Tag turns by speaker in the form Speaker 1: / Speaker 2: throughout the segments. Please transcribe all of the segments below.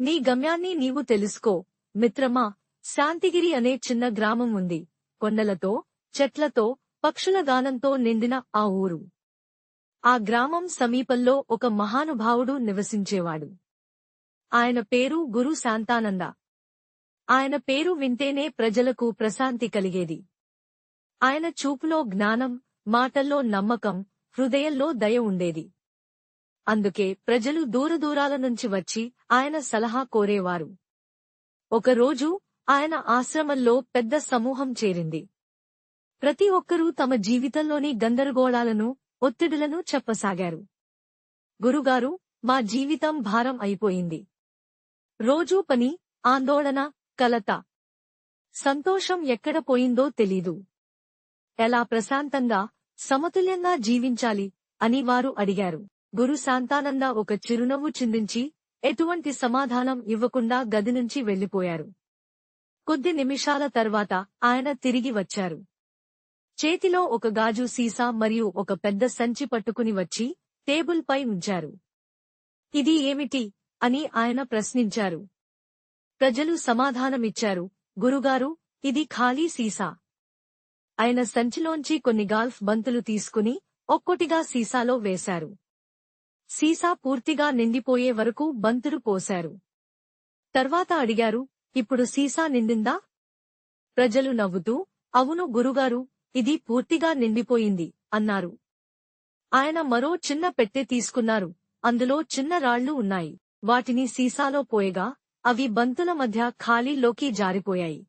Speaker 1: నీ గమ్యాన్ని నీవు తెలుసుకో. మిత్రమా శాంతిగిరి అనే చిన్న గ్రామం ఉంది. కొండలతో చెట్లతో పక్షుల గానంతో నిండిన ఆ ఊరు. ఆ గ్రామం సమీపంలో ఒక మహానుభావుడు నివసించేవాడు. ఆయన పేరు గురు శాంతానంద. ఆయన పేరు వింటేనే ప్రజలకు ప్రశాంతి కలిగేది. ఆయన చూపులో జ్ఞానం మాటల్లో నమ్మకం హృదయంలో దయ ఉండేది. అందుకే ప్రజలు దూరదూరాల నుంచి వచ్చి ఆయన సలహా కోరేవారు. ఒకరోజు ఆయన ఆశ్రమంలో పెద్ద సమూహం చేరింది. ప్రతి ఒక్కరూ తమ జీవితంలోని గందరగోళాలను ఒత్తిడులను చెప్పసాగారు. గురుగారు మా జీవితం భారం అయిపోయింది. రోజూ పని ఆందోళన కలత. సంతోషం ఎక్కడ పోయిందో తెలీదు. ఎలా ప్రశాంతంగా సమతుల్యంగా జీవించాలి అని వారు అడిగారు. గురు శాంతానంద ఒక చిరునవ్వు చిందించి ఎటువంటి సమాధానం ఇవ్వకుండా గది నుంచి వెళ్ళిపోయారు కొద్ది నిమిషాల తర్వాత ఆయన తిరిగి వచ్చారు. చేతిలో ఒక గాజు సీసా మరియు ఒక పెద్ద సంచి పట్టుకుని వచ్చి టేబుల్పై ఉంచారు. ఇది ఏమిటి? అని ఆయన ప్రశ్నించారు. ప్రజలు సమాధానమిచ్చారు. గురుగారు ఇది ఖాళీ సీసా. ఆయన సంచిలోంచి కొన్ని గాల్ఫ్ బంతులు తీసుకుని ఒక్కొటిగా సీసాలో వేశారు. సీసా పూర్తిగా నిండిపోయే వరకు బంతులు పోశారు. తర్వాత అడిగారు ఇప్పుడు సీసా నిండిందా? ప్రజలు నవ్వుతూ అవును గురుగారు ఇది పూర్తిగా నిండిపోయింది అన్నారు. ఆయన మరో చిన్న పెట్టె తీసుకున్నారు అందులో చిన్న రాళ్ళు ఉన్నాయి. వాటిని సీసాలో పోయగా అవి బంతుల మధ్య ఖాళీలోకి జారిపోయాయి.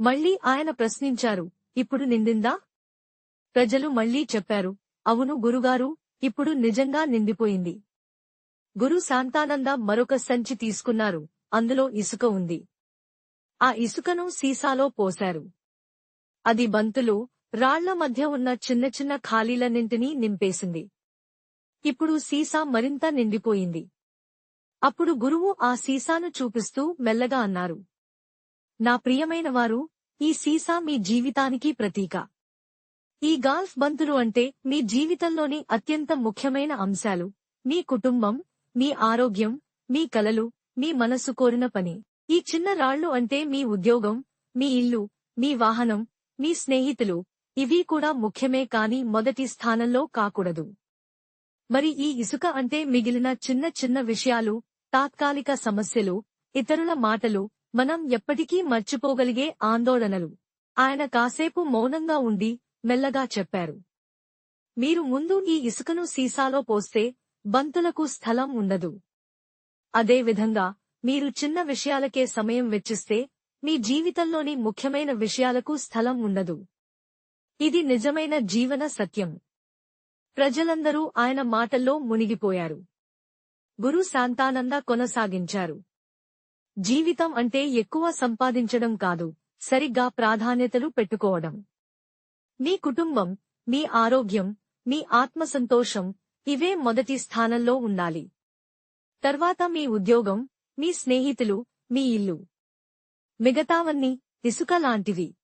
Speaker 1: మళ్ళీ ఆయన ప్రశ్నించారు ఇప్పుడు నిండిందా? ప్రజలు మళ్ళీ చెప్పారు అవును గురుగారు ఇప్పుడు నిజంగా నిండిపోయింది. గురు శాంతానంద మరొక సంచి తీసుకున్నారు. అందులో ఇసుక ఉంది. ఆ ఇసుకను సీసాలో పోశారు. అది బంతులు రాళ్ళ మధ్య ఉన్న చిన్న చిన్న ఖాళీలన్నింటినీ నింపేసింది. ఇప్పుడు సీసా మరింత నిండిపోయింది. అప్పుడు గురువు ఆ సీసాను చూపిస్తూ మెల్లగా అన్నారు. నా ప్రియమైనవారు ఈ సీసా మీ జీవితానికి ప్రతీక. ఈ గాల్ఫ్ బంతులు అంటే మీ జీవితంలోని అత్యంత ముఖ్యమైన అంశాలు. మీ కుటుంబం మీ ఆరోగ్యం మీ కలలు మీ మనసు కోరిన పని. ఈ చిన్న రాళ్ళు అంటే మీ ఉద్యోగం మీ ఇల్లు మీ వాహనం మీ స్నేహితులు. ఇవి కూడా ముఖ్యమే కాని మొదటి స్థానంలో కాకూడదు. మరి ఈ ఇసుక అంటే మిగిలిన చిన్న చిన్న విషయాలు తాత్కాలిక సమస్యలు ఇతరుల మాటలు మనం ఎప్పటికీ మర్చిపోగలిగే ఆందోళనలు. ఆయన కాసేపు మౌనంగా ఉండి మెల్లగా చెప్పారు. మీరు ముందు ఈ ఇసుకను సీసాలో పోస్తే బంతులకు స్థలం ఉండదు. అదేవిధంగా మీరు చిన్న విషయాలకే సమయం వెచ్చిస్తే మీ జీవితంలోని ముఖ్యమైన విషయాలకు స్థలం ఉండదు. ఇది నిజమైన జీవన సత్యం. ప్రజలందరూ ఆయన మాటల్లో మునిగిపోయారు. గురు శాంతానంద కొనసాగించారు. జీవితం అంటే ఎక్కువ సంపాదించడం కాదు సరిగ్గా ప్రాధాన్యతలు పెట్టుకోవడం. మీ కుటుంబం మీ ఆరోగ్యం మీ ఆత్మసంతోషం ఇవే మొదటి స్థానంలో ఉండాలి. తర్వాత మీ ఉద్యోగం మీ స్నేహితులు మీ ఇల్లు. మిగతావన్నీ ఇసుక లాంటివి.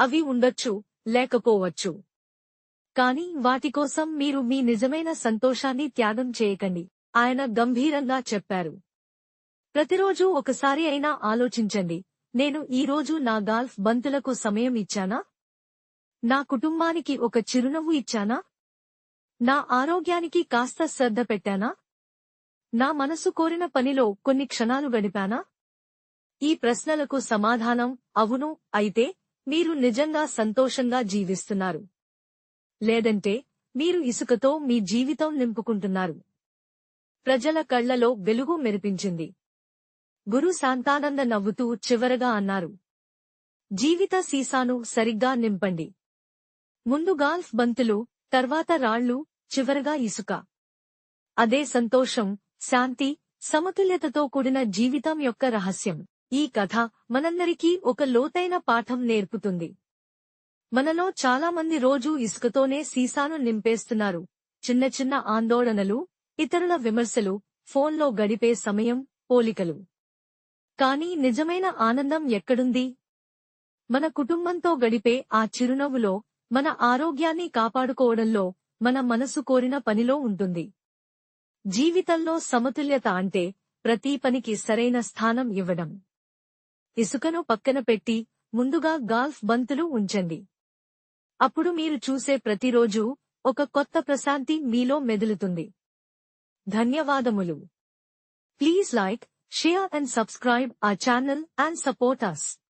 Speaker 1: అవి ఉండొచ్చు లేకపోవచ్చు. కాని వాటికోసం మీరు మీ నిజమైన సంతోషాన్ని త్యాగం చేయకండి ఆయన గంభీరంగా చెప్పారు. ప్రతిరోజూ ఒకసారి అయినా ఆలోచించండి నేను ఈరోజు నా గాల్ఫ్ బంతులకు సమయం ఇచ్చానా? నా కుటుంబానికి ఒక చిరునవ్వు ఇచ్చానా? నా ఆరోగ్యానికి కాస్త శ్రద్ధ పెట్టానా? నా మనసు కోరిన పనిలో కొన్ని క్షణాలు గడిపానా? ఈ ప్రశ్నలకు సమాధానం అవును అయితే మీరు నిజంగా సంతోషంగా జీవిస్తున్నారు. లేదంటే మీరు ఇసుకతో మీ జీవితం నింపుకుంటున్నారు. ప్రజల కళ్ళలో వెలుగు మెరిపించింది. గురు శాంతానంద నవ్వుతూ చివరగా అన్నారు. జీవిత సీసాను సరిగ్గా నింపండి. ముందు గాల్ఫ్ బంతులు తర్వాత రాళ్ళు చివరగా ఇసుక. అదే సంతోషం శాంతి సమతుల్యతతో కూడిన జీవితం యొక్క రహస్యం. ఈ కథ మనందరికీ ఒక లోతైన పాఠం నేర్పుతుంది. మనలో చాలా మంది రోజూ ఇసుకతోనే సీసాను నింపేస్తున్నారు. చిన్న చిన్న ఆందోళనలు ఇతరుల విమర్శలు ఫోన్లో గడిపే సమయం పోలికలు. కానీ నిజమైన ఆనందం ఎక్కడుంది? మన కుటుంబంతో గడిపే ఆ చిరునవ్వులో మన ఆరోగ్యాన్ని కాపాడుకోవడంలో మన మనసు కోరిన పనిలో ఉంటుంది. జీవితంలో సమతుల్యత అంటే ప్రతి పనికి సరైన స్థానం ఇవ్వడం. ఇసుకను పక్కన పెట్టి ముందుగా గాల్ఫ్ బంతులు ఉంచండి. అప్పుడు మీరు చూసే ప్రతిరోజు ఒక కొత్త ప్రశాంతి మీలో మెదులుతుంది. ధన్యవాదములు. Please like share and subscribe ఆ ఛానల్ అండ్ సపోర్ట్ అస్